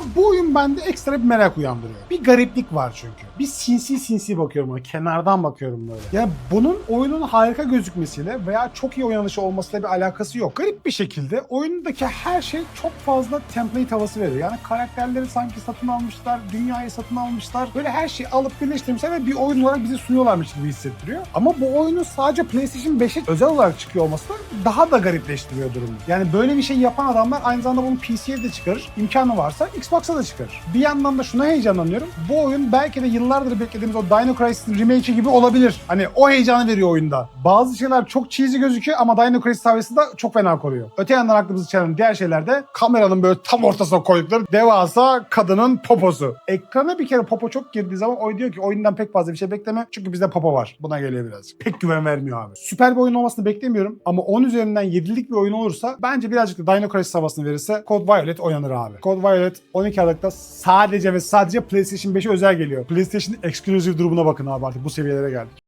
Abi bu oyun bende ekstra bir merak uyandırıyor. Bir gariplik var çünkü. Bir sinsi sinsi bakıyorum ona. Kenardan bakıyorum böyle. Yani bunun oyunun harika gözükmesiyle veya çok iyi oynanışı olmasıyla bir alakası yok. Garip bir şekilde oyundaki her şey çok fazla template havası veriyor. Yani karakterleri sanki satın almışlar, dünyayı satın almışlar. Böyle her şeyi alıp birleştirmişler ve bir oyun olarak bize sunuyorlarmış gibi hissettiriyor. Ama bu oyunun sadece PlayStation 5'e özel olarak çıkıyor olması da daha da garipleştiriyor durumu. Yani böyle bir şey yapan adamlar aynı zamanda bunu PC'ye de çıkarır. İmkanı varsa Xbox'a da çıkarır. Bir yandan da şuna heyecanlanıyorum. Bu oyun belki de yıllardır beklediğimiz o Dino Crisis remake'i gibi olabilir. Hani o heyecanı veriyor oyunda. Bazı şeyler çok cheesy gözüküyor ama Dino Crisis havası da çok fena koruyor. Öte yandan aklımızı çelen diğer şeyler de kameranın böyle tam ortasına koydukları devasa kadının poposu. Ekrana bir kere popo çok girdiği zaman oyun diyor ki oyundan pek fazla bir şey bekleme. Çünkü bizde popo var. Buna geliyor birazcık. Pek güven vermiyor abi. Süper bir oyun olmasını beklemiyorum ama 10 üzerinden 7'lik bir oyun olursa bence birazcık da Dino Crisis havasını verirse Code Violet oynanır abi. Code Violet 12 Aralık'ta sadece ve sadece PlayStation 5'e özel geliyor. PlayStation Exclusive durumuna bakın abi artık bu seviyelere geldik.